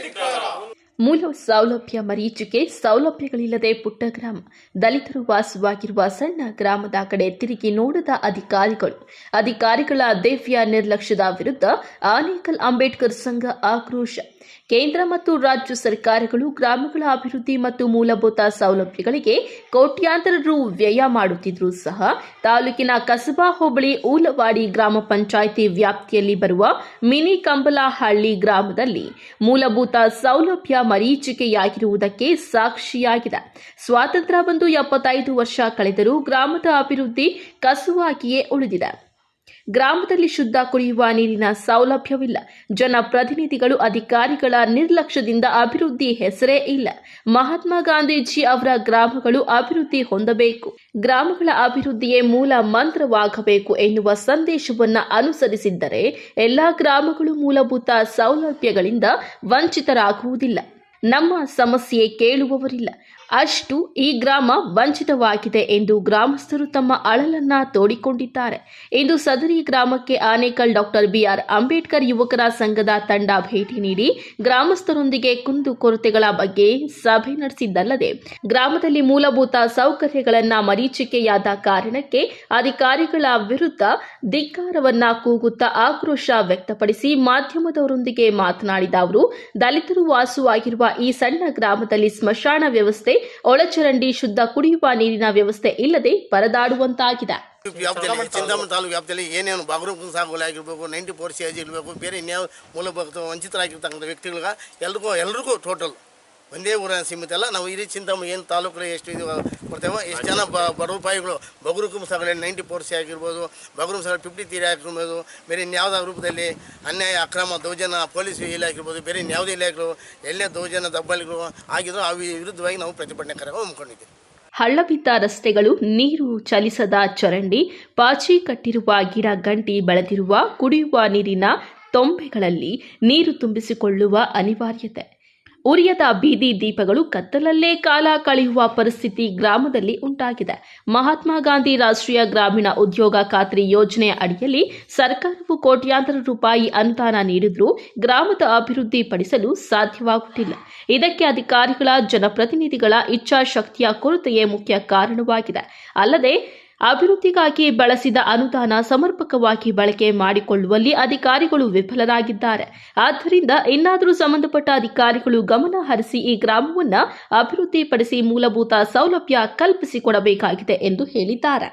think uh, ಮೂಲ ಸೌಲಭ್ಯ ಮರೀಚಿಕೆ ಸೌಲಭ್ಯಗಳಿಲ್ಲದೆ ಪುಟ್ಟ ಗ್ರಾಮ. ದಲಿತರು ವಾಸವಾಗಿರುವ ಸಣ್ಣ ಗ್ರಾಮದ ಕಡೆ ತಿರುಗಿ ನೋಡದ ಅಧಿಕಾರಿಗಳು. ಅಧಿಕಾರಿಗಳ ದೇವ್ಯ ನಿರ್ಲಕ್ಷ್ಯದ ವಿರುದ್ಧ ಆನೇಕಲ್ ಅಂಬೇಡ್ಕರ್ ಸಂಘ ಆಕ್ರೋಶ. ಕೇಂದ್ರ ಮತ್ತು ರಾಜ್ಯ ಸರ್ಕಾರಗಳು ಗ್ರಾಮಗಳ ಅಭಿವೃದ್ಧಿ ಮತ್ತು ಮೂಲಭೂತ ಸೌಲಭ್ಯಗಳಿಗೆ ಕೋಟ್ಯಾಂತರ ರು ವ್ಯಯ ಮಾಡುತ್ತಿದ್ದರೂ ಸಹ ತಾಲೂಕಿನ ಕಸಬಾ ಹೋಬಳಿ ಊಲವಾಡಿ ಗ್ರಾಮ ಪಂಚಾಯಿತಿ ವ್ಯಾಪ್ತಿಯಲ್ಲಿ ಬರುವ ಮಿನಿ ಕಂಬಲಹಳ್ಳಿ ಗ್ರಾಮದಲ್ಲಿ ಮೂಲಭೂತ ಸೌಲಭ್ಯ ಮರೀಚಿಕೆಯಾಗಿರುವುದಕ್ಕೆ ಸಾಕ್ಷಿಯಾಗಿದೆ. ಸ್ವಾತಂತ್ರ್ಯ ಬಂದು ಎಪ್ಪತ್ತೈದು ವರ್ಷ ಕಳೆದರೂ ಗ್ರಾಮದ ಅಭಿವೃದ್ಧಿ ಕಸುವಾಗಿಯೇ ಉಳಿದಿದೆ. ಗ್ರಾಮದಲ್ಲಿ ಶುದ್ಧ ಕುಡಿಯುವ ನೀರಿನ ಸೌಲಭ್ಯವಿಲ್ಲ. ಜನಪ್ರತಿನಿಧಿಗಳು ಅಧಿಕಾರಿಗಳ ನಿರ್ಲಕ್ಷ್ಯದಿಂದ ಅಭಿವೃದ್ಧಿ ಹೆಸರೇ ಇಲ್ಲ. ಮಹಾತ್ಮ ಗಾಂಧೀಜಿ ಅವರ ಗ್ರಾಮಗಳು ಅಭಿವೃದ್ಧಿ ಹೊಂದಬೇಕು. ಗ್ರಾಮಗಳ ಅಭಿವೃದ್ಧಿಯೇ ಮೂಲ ಮಂತ್ರವಾಗಬೇಕು ಎನ್ನುವ ಸಂದೇಶವನ್ನ ಅನುಸರಿಸಿದ್ದರೆ ಎಲ್ಲಾ ಗ್ರಾಮಗಳು ಮೂಲಭೂತ ಸೌಲಭ್ಯಗಳಿಂದ ವಂಚಿತರಾಗುವುದಿಲ್ಲ. ನಮ್ಮ ಸಮಸ್ಯೆ ಕೇಳುವವರಿಲ್ಲ. ಅಷ್ಟು ಈ ಗ್ರಾಮ ವಂಚಿತವಾಗಿದೆ ಎಂದು ಗ್ರಾಮಸ್ಥರು ತಮ್ಮ ಅಳಲನ್ನ ತೋಡಿಕೊಂಡಿದ್ದಾರೆ. ಇಂದು ಸದರಿ ಗ್ರಾಮಕ್ಕೆ ಆನೇಕಲ್ ಡಾಕ್ಟರ್ ಬಿಆರ್ ಅಂಬೇಡ್ಕರ್ ಯುವಕರ ಸಂಘದ ತಂಡ ಭೇಟಿ ನೀಡಿ ಗ್ರಾಮಸ್ಥರೊಂದಿಗೆ ಕುಂದು ಕೊರತೆಗಳ ಬಗ್ಗೆ ಸಭೆ ನಡೆಸಿದ್ದಲ್ಲದೆ, ಗ್ರಾಮದಲ್ಲಿ ಮೂಲಭೂತ ಸೌಕರ್ಯಗಳನ್ನ ಮರೀಚಿಕೆಯಾದ ಕಾರಣಕ್ಕೆ ಅಧಿಕಾರಿಗಳ ವಿರುದ್ಧ ಧಿಕ್ಕಾರವನ್ನ ಕೂಗುತ್ತಾ ಆಕ್ರೋಶ ವ್ಯಕ್ತಪಡಿಸಿ ಮಾಧ್ಯಮದವರೊಂದಿಗೆ ಮಾತನಾಡಿದ ಅವರು, ದಲಿತರು ವಾಸವಾಗಿರುವ ಈ ಸಣ್ಣ ಗ್ರಾಮದಲ್ಲಿ ಸ್ಮಶಾನ ವ್ಯವಸ್ಥೆ ಒಳಚರಂಡಿ ಶುದ್ಧ ಕುಡಿಯುವ ನೀರಿನ ವ್ಯವಸ್ಥೆ ಇಲ್ಲದೆ ಪರದಾಡುವಂತಾಗಿದೆ. ವ್ಯಾಪ್ತಿಯಲ್ಲಿ ಚಿಂತಾಮಣಿ ತಾಲೂಕು ವ್ಯಾಪ್ತಿಯಲ್ಲಿ ಏನೇನು ಬಾಗ್ರೂಮ್ ಸಾಗುವಳಿ ಆಗಿರಬೇಕು, ನೈಂಟಿ ಫೋರ್ ಸಿ ಇರಬೇಕು, ಬೇರೆ ಇನ್ಯಾವ ಮೂಲಭೂತ ವಂಚಿತರಾಗಿರ್ತಕ್ಕಂಥ ವ್ಯಕ್ತಿಗಳಿಗೆ ಎಲ್ರಿಗೂ ಎಲ್ರಿಗೂ ಟೋಟಲ್ ಒಂದೇ ಊರ ಸೀಮಿತ ಅಲ್ಲ. ನಾವು ಇಡೀ ಚಿಂತಾಮಣಿ ಏನು ತಾಲೂಕಲ್ಲಿ ಎಷ್ಟು ಇದು ಕೊಡ್ತೇವೆ, ಎಷ್ಟು ಜನ ಬ ಬಡವಪಾಯಿಗಳು ಬಗುರುಕುಂ ಸಾಗಣೆ ನೈಂಟಿ ಫೋರ್ ಸಿ ಆಗಿರ್ಬೋದು, ಬಗುರು ಸಾಗರ ಫಿಫ್ಟಿ ತೀರಿ ಆಗಿರ್ಬೋದು, ಬೇರೆ ಇನ್ಯಾವುದೋ ರೂಪದಲ್ಲಿ ಅನ್ಯಾಯ, ಅಕ್ರಮ, ದೌರ್ಜನ್ಯ, ಪೊಲೀಸ್ ಇಲಾಖೆ ಬೇರೆ ಇನ್ಯಾವುದೇ ಇಲಾಖೆಗಳು ಎಲ್ಲೇ ದೌರ್ಜನ್ಯ, ದಬ್ಬಾಳಿಗಳು ಆಗಿದ್ರು ಆ ವಿರುದ್ಧವಾಗಿ ನಾವು ಪ್ರತಿಭಟನೆ ಕಾರ್ಯ ಹಮ್ಮಿಕೊಂಡಿದ್ದೀವಿ. ಹಳ್ಳಬಿದ್ದ ರಸ್ತೆಗಳು, ನೀರು ಚಲಿಸದ ಚರಂಡಿ, ಪಾಚಿ ಕಟ್ಟಿರುವ ಗಿಡ ಗಂಟಿ ಬೆಳೆದಿರುವ ಕುಡಿಯುವ ನೀರಿನ ತೊಂಬೆಗಳಲ್ಲಿ ನೀರು ತುಂಬಿಸಿಕೊಳ್ಳುವ ಅನಿವಾರ್ಯತೆ. ಉರಿಯದ ಬೀದಿ ದೀಪಗಳು ಕತ್ತಲಲ್ಲೇ ಕಾಲ ಕಳೆಯುವ ಪರಿಸ್ಥಿತಿ ಗ್ರಾಮದಲ್ಲಿ ಉಂಟಾಗಿದೆ. ಮಹಾತ್ಮ ಗಾಂಧಿ ರಾಷ್ಟ್ರೀಯ ಗ್ರಾಮೀಣ ಉದ್ಯೋಗ ಖಾತ್ರಿ ಯೋಜನೆಯ ಅಡಿಯಲ್ಲಿ ಸರ್ಕಾರವು ಕೋಟ್ಯಾಂತರ ರೂಪಾಯಿ ಅನುದಾನ ನೀಡಿದರೂ ಗ್ರಾಮದ ಅಭಿವೃದ್ಧಿ ಪಡಿಸಲು ಸಾಧ್ಯವಾಗುತ್ತಿಲ್ಲ. ಇದಕ್ಕೆ ಅಧಿಕಾರಿಗಳ, ಜನಪ್ರತಿನಿಧಿಗಳ ಇಚ್ಛಾಶಕ್ತಿಯ ಕೊರತೆಯೇ ಮುಖ್ಯ ಕಾರಣವಾಗಿದೆ. ಅಲ್ಲದೆ ಅಭಿವೃದ್ಧಿಗಾಗಿ ಬಳಸಿದ ಅನುದಾನ ಸಮರ್ಪಕವಾಗಿ ಬಳಕೆ ಮಾಡಿಕೊಳ್ಳುವಲ್ಲಿ ಅಧಿಕಾರಿಗಳು ವಿಫಲರಾಗಿದ್ದಾರೆ. ಆದ್ದರಿಂದ ಇನ್ನಾದರೂ ಸಂಬಂಧಪಟ್ಟ ಅಧಿಕಾರಿಗಳು ಗಮನ ಹರಿಸಿ ಈ ಗ್ರಾಮವನ್ನು ಅಭಿವೃದ್ಧಿಪಡಿಸಿ ಮೂಲಭೂತ ಸೌಲಭ್ಯ ಕಲ್ಪಿಸಿಕೊಡಬೇಕಾಗಿದೆ ಎಂದು ಹೇಳಿದ್ದಾರೆ.